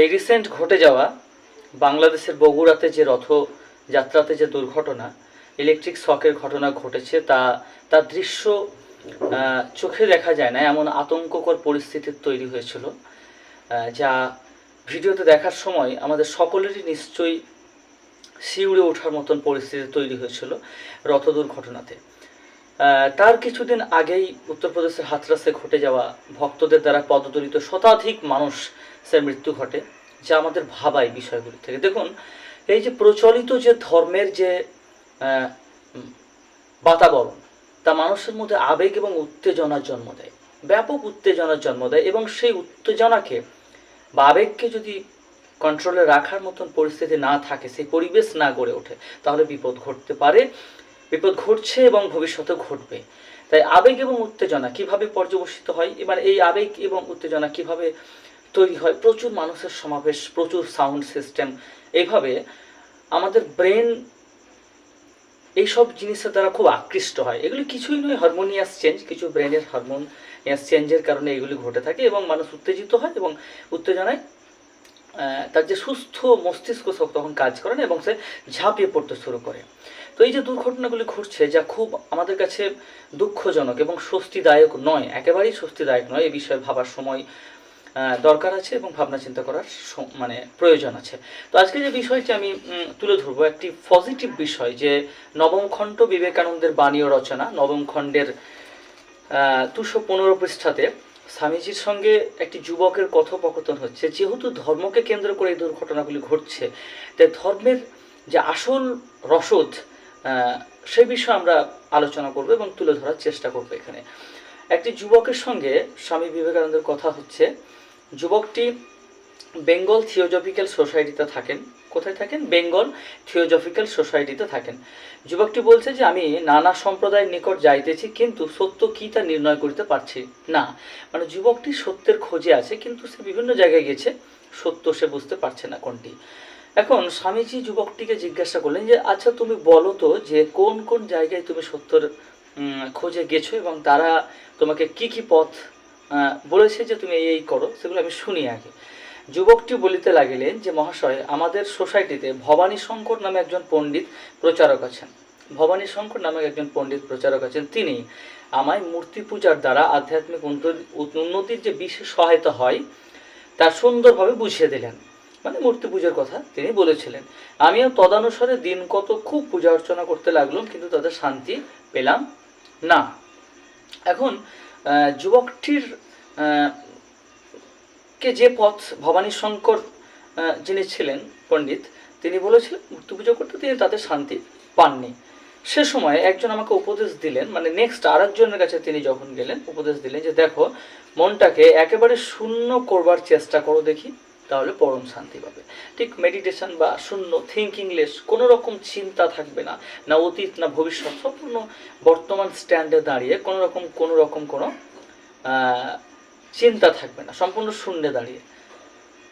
এই রিসেন্ট ঘটে যাওয়া বাংলাদেশের বগুড়াতে যে রথযাত্রাতে যে দুর্ঘটনা ইলেকট্রিক শকের ঘটনা ঘটেছে, তা, তার দৃশ্য চোখে দেখা যায় না, এমন আতঙ্ককর পরিস্থিতির তৈরি হয়েছিল যা ভিডিওতে দেখার সময় আমাদের সকলেরই নিশ্চয়ই শিউড়ে ওঠার মতন পরিস্থিতি তৈরি হয়েছিল রথ দুর্ঘটনাতে। তার কিছুদিন আগেই উত্তরপ্রদেশের হাতরাসে ঘটে যাওয়া ভক্তদের দ্বারা পদদলিত শতাধিক মানুষের মৃত্যু ঘটে, যা আমাদের ভাবায় বিষয়গুলি থেকে। দেখুন, এই যে প্রচলিত যে ধর্মের যে বাতাবরণ, তা মানুষের মধ্যে আবেগ এবং উত্তেজনার জন্ম দেয়, ব্যাপক উত্তেজনার জন্ম দেয় এবং সেই উত্তেজনাকে বা আবেগকে যদি কন্ট্রোলে রাখার মতন পরিস্থিতি না থাকে, সেই পরিবেশ না গড়ে ওঠে, তাহলে বিপদ ঘটতে পারে, বিপদ ঘটছে এবং ভবিষ্যতে ঘটবে। তাই আবেগ এবং উত্তেজনা কীভাবে পর্যবসিত হয়? এবার এই আবেগ এবং উত্তেজনা কীভাবে তৈরি হয়। প্রচুর মানুষের সমাবেশ, প্রচুর সাউন্ড সিস্টেম এইভাবে আমাদের ব্রেন এইসব জিনিসের দ্বারা খুব আকৃষ্ট হয়। এগুলি কিছুই নয় হারমোনিয়াস চেঞ্জ কিছু ব্রেনের হারমোনিয়াস চেঞ্জের কারণে এগুলি ঘটে থাকে এবং মানুষ উত্তেজিত হয় এবং উত্তেজনায় তার যে সুস্থ মস্তিষ্ক সব তখন কাজ করে না এবং সে ঝাঁপিয়ে পড়তে শুরু করে। তো এই যে দুর্ঘটনাগুলি ঘটছে, যা খুব আমাদের কাছে দুঃখজনক এবং স্বস্তিদায়ক নয়, একেবারেই স্বস্তিদায়ক নয় এই বিষয়ে ভাবার সময় দরকার আছে এবং ভাবনা চিন্তা করার মানে প্রয়োজন আছে। তো আজকে যে বিষয়টি আমি তুলে ধরবো, একটি পজিটিভ বিষয় যে নবম খণ্ড বিবেকানন্দের বাণী ও রচনা, নবম খণ্ডের দুশো পনেরো পৃষ্ঠাতে স্বামীজির সঙ্গে একটি যুবকের কথোপকথন হচ্ছে, যেহেতু ধর্মকে কেন্দ্র করে এই দুর্ঘটনাগুলি ঘটছে তাই ধর্মের যে আসল রসদ সে বিষয়ে আমরা আলোচনা করব এবং তুলে ধরার চেষ্টা করব এখানে। একটি যুবকের সঙ্গে স্বামী বিবেকানন্দের কথা হচ্ছে যুবকটি বেঙ্গল থিওজফিক্যাল সোসাইটিতে থাকেন। কোথায় থাকেন? বেঙ্গল থিওজফিক্যাল সোসাইটিতে থাকেন। যুবকটি বলছে যে, আমি নানা সম্প্রদায়ের নিকট যাইতেছি, কিন্তু সত্য কি তা নির্ণয় করতে পারছি না। মানে যুবকটি সত্যের খোঁজে আছে, কিন্তু সে বিভিন্ন জায়গায় গেছে, সত্য সে বুঝতে পারছে না কোনটি। এখন স্বামীজি যুবকটিকে জিজ্ঞাসা করলেন যে আচ্ছা তুমি বলো তো যে, কোন কোন জায়গায় তুমি সত্যর খোঁজে গেছো এবং তারা তোমাকে কি কি পথ বলেছে যে তুমি এই করো, সেগুলো আমি শুনি আগে। যুবকটি বলিতে লাগিলেন যে, মহাশয়, আমাদের সোসাইটিতে ভবানী শঙ্কর নামে একজন পণ্ডিত প্রচারক আছেন। ভবানী শঙ্কর নামে একজন পণ্ডিত প্রচারক আছেন। তিনি আমায় মূর্তি পূজার দ্বারা আধ্যাত্মিক উন্নতি- উন্নতির যে বিশেষ সহায়তা হয়, তা সুন্দরভাবে বুঝিয়ে দিলেন। মানে মূর্তি পূজার কথা তিনি বলেছিলেন। আমিও তদানুসারে দিন কত খুব পূজা অর্চনা করতে লাগলাম, কিন্তু তাদের শান্তি পেলাম না। এখন যুবকটির কে যে পথ ভবানী শঙ্কর যিনি ছিলেন পণ্ডিত, তিনি বলেছিলেন, মূর্তি পুজো করতে তিনি তাদের শান্তি পাননি। সে সময় একজন আমাকে উপদেশ দিলেন মানে নেক্সট আরেকজনের কাছে তিনি যখন গেলেন, উপদেশ দিলেন যে, দেখো, মনটাকে একেবারে শূন্য করবার চেষ্টা করো দেখি। তাহলে পরম শান্তি পাবে। ঠিক মেডিটেশন বা শূন্য থিঙ্কিংলেস কোনো রকম চিন্তা থাকবে না না অতীত, না ভবিষ্যৎ, সম্পূর্ণ বর্তমান স্ট্যান্ডে দাঁড়িয়ে কোনো রকম কোনো রকম কোনো চিন্তা থাকবে না, সম্পূর্ণ শূন্যে দাঁড়িয়ে।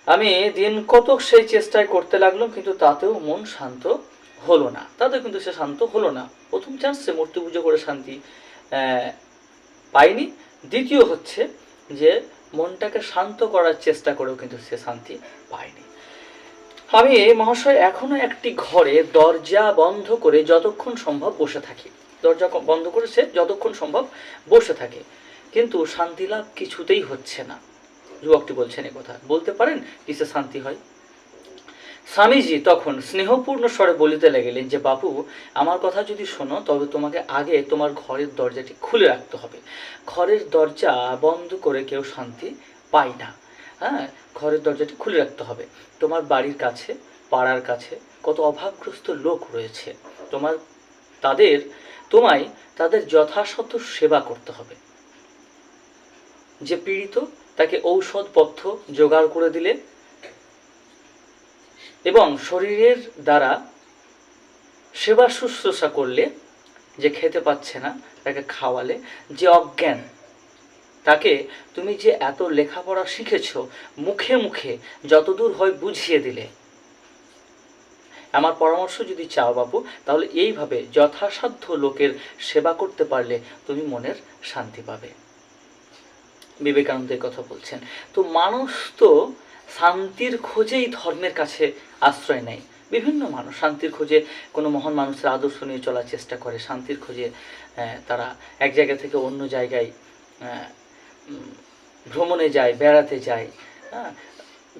আমি দিন কতক সেই চেষ্টায় করতে লাগলাম, কিন্তু তাতেও মন শান্ত হলো না। তাতেও কিন্তু সে শান্ত হলো না। প্রথম চান্স সে মূর্তি পুজো করে শান্তি পায়নি। দ্বিতীয় হচ্ছে যে মনটাকে শান্ত করার চেষ্টা করেও কিন্তু সে শান্তি পায়নি। আমি মহাশয় এখনও একটি ঘরে দরজা বন্ধ করে যতক্ষণ সম্ভব বসে থাকি। দরজা বন্ধ করে সে যতক্ষণ সম্ভব বসে থাকে। কিন্তু শান্তি লাভ কিছুতেই হচ্ছে না। যুবকটি বলছেন কথা। বলতে পারেন কিসে শান্তি হয়? স্বামীজি তখন স্নেহপূর্ণ স্বরে বলিতে লাগিলেন যে বাবু আমার কথা যদি শোনো, তবে তোমাকে আগে তোমার ঘরের দরজাটি খুলে রাখতে হবে। ঘরের দরজা বন্ধ করে কেউ শান্তি পায় না। হ্যাঁ ঘরের দরজাটি খুলে রাখতে হবে। তোমার বাড়ির কাছে, পাড়ার কাছে কত অভাবগ্রস্ত লোক রয়েছে। তোমার, তাদের, তোমায় তাদের যথাসাধ্য সেবা করতে হবে। যে পীড়িত, তাকে ঔষধপথ্য জোগাড় করে দিলে এবং শরীরের দ্বারা সেবা শুশ্রূষা করলে যে খেতে পাচ্ছে না, তাকে খাওয়ালে, যে অজ্ঞান, তাকে তুমি যে এত লেখাপড়া শিখেছ, মুখে মুখে যতদূর হয় বুঝিয়ে দিলে। আমার পরামর্শ যদি চাও বাবু তাহলে এইভাবে যথাসাধ্য লোকের সেবা করতে পারলে তুমি মনের শান্তি পাবে। বিবেকানন্দের কথা বলছেন। তো মানুষ তো শান্তির খোঁজেই ধর্মের কাছে আশ্রয় নেয়। বিভিন্ন মানুষ শান্তির খোঁজে কোনো মহান মানুষের আদর্শ নিয়ে চলার চেষ্টা করে। শান্তির খোঁজে তারা এক জায়গা থেকে অন্য জায়গায় ভ্রমণে যায়, বেড়াতে যায় হ্যাঁ?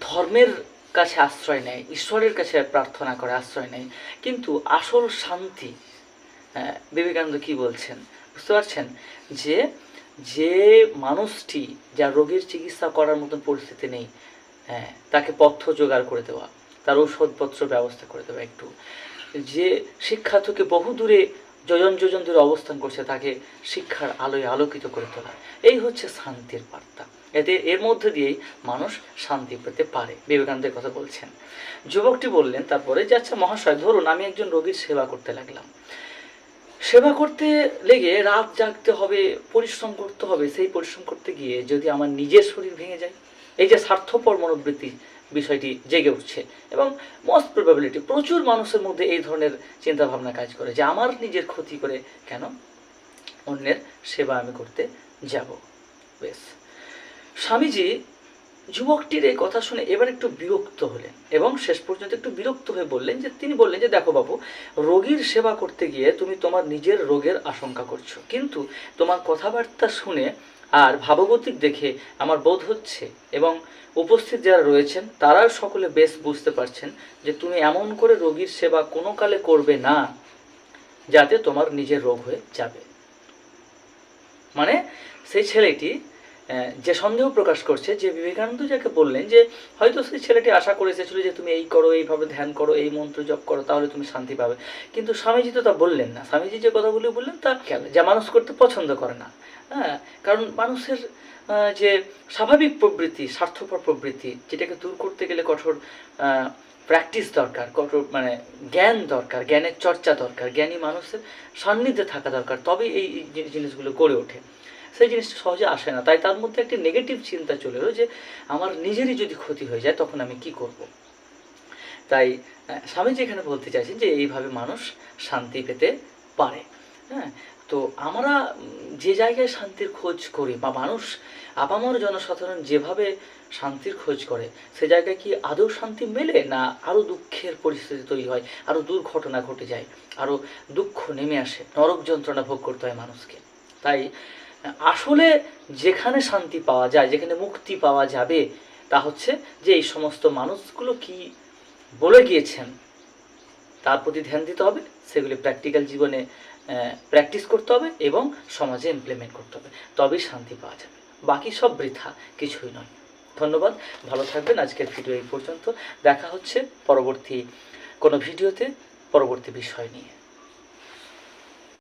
ধর্মের কাছে আশ্রয় নেয়, ঈশ্বরের কাছে প্রার্থনা করে, আশ্রয় নেয়। কিন্তু আসল শান্তি বিবেকানন্দ কি বলছেন? বুঝতে পারছেন? যে যে মানুষটি যা রোগের চিকিৎসা করার মতন পরিস্থিতি নেই হ্যাঁ তাকে পথ্য জোগাড় করে দেওয়া। তার ঔষধপত্র ব্যবস্থা করে দেবে একটু। যে শিক্ষা থেকে বহু দূরে যোজন যোজন দূরে অবস্থান করছে, তাকে শিক্ষার আলোয় আলোকিত করে তোলা। এই হচ্ছে শান্তির বার্তা। এতে এর মধ্যে দিয়েই মানুষ শান্তি পেতে পারে, বিবেকানন্দের কথা বলছেন। যুবকটি বললেন, তারপরে যে আচ্ছা মহাশয়, ধরুন আমি একজন রোগীর সেবা করতে লাগলাম। সেবা করতে লেগে রাত জাগতে হবে, পরিশ্রম করতে হবে, সেই পরিশ্রম করতে গিয়ে যদি আমার নিজের শরীর ভেঙে যায়, এই যে স্বার্থপর মনোবৃত্তি বিষয়টি জেগে উঠছে। এবং মোস্ট প্রবাবিলিটি প্রচুর মানুষের মধ্যে এই ধরনের চিন্তাভাবনা কাজ করে যে, আমার নিজের ক্ষতি করে কেন অন্যের সেবা আমি করতে যাব। বেশ। স্বামীজি যুবকটির এই কথা শুনে এবার একটু বিরক্ত হলেন এবং শেষ পর্যন্ত একটু বিরক্ত হয়ে বললেন যে, তিনি বললেন যে, দেখো বাবু, রোগীর সেবা করতে গিয়ে তুমি তোমার নিজের রোগের আশঙ্কা করছ। কিন্তু তোমার কথাবার্তা শুনে আর ভাবগতিক দেখে আমার বোধ হচ্ছে এবং উপস্থিত যারা রয়েছেন তারাও সকলে বেশ বুঝতে পারছেন যে, তুমি এমন করে রোগীর সেবা কোনো কালে করবে না, যাতে তোমার নিজের রোগ হয়ে যাবে। মানে সেই ছেলেটি যে সন্দেহ প্রকাশ করছে, যে বিবেকানন্দ যাকে বললেন যে, হয়তো সেই ছেলেটি আশা করে এসেছিল যে তুমি এই করো, এইভাবে ধ্যান করো, এই মন্ত্র জপ করো, তাহলে তুমি শান্তি পাবে। কিন্তু স্বামীজি তো তা বললেন না। স্বামীজি যে কথাগুলো বললেন তা যা মানুষ করতে পছন্দ করে না। হ্যাঁ কারণ মানুষের যে স্বাভাবিক প্রবৃত্তি, স্বার্থপর প্রবৃত্তি, যেটাকে দূর করতে গেলে কঠোর প্র্যাকটিস দরকার, কঠোর মানে জ্ঞান দরকার, জ্ঞানের চর্চা দরকার, জ্ঞানী মানুষের সান্নিধ্যে থাকা দরকার, তবেই এই জিনিসগুলো গড়ে ওঠে। সেই জিনিসটা সহজে আসে না। তাই তার মধ্যে একটি নেগেটিভ চিন্তা চলে এলো যে, আমার নিজেরই যদি ক্ষতি হয়ে যায়, তখন আমি কি করব? তাই স্বামীজি এখানে বলতে চাইছেন যে, এইভাবে মানুষ শান্তি পেতে পারে। হ্যাঁ তো আমরা যে জায়গায় শান্তির খোঁজ করি বা মানুষ আপামর জনসাধারণ যেভাবে শান্তির খোঁজ করে, সে জায়গায় কি আদৌ শান্তি মেলে না আরও দুঃখের পরিস্থিতি তৈরি হয়, আরও দুর্ঘটনা ঘটে যায়, আরও দুঃখ নেমে আসে, নরক যন্ত্রণা ভোগ করতে হয় মানুষকে? তাই আসলে যেখানে শান্তি পাওয়া যায়, যেখানে মুক্তি পাওয়া যাবে, তা হচ্ছে যে এই সমস্ত মানুষগুলো কি বলে গিয়েছেন, তার প্রতি ধ্যান দিতে হবে, সেগুলি প্র্যাকটিক্যাল জীবনে প্র্যাকটিস করতে হবে এবং সমাজে ইমপ্লিমেন্ট করতে হবে। তবেই শান্তি পাওয়া যাবে। বাকি সব বৃথা, কিছুই নয়। ধন্যবাদ, ভালো থাকবেন, আজকের ভিডিও এই পর্যন্ত। দেখা হচ্ছে পরবর্তী কোনো ভিডিওতে পরবর্তী বিষয় নিয়ে।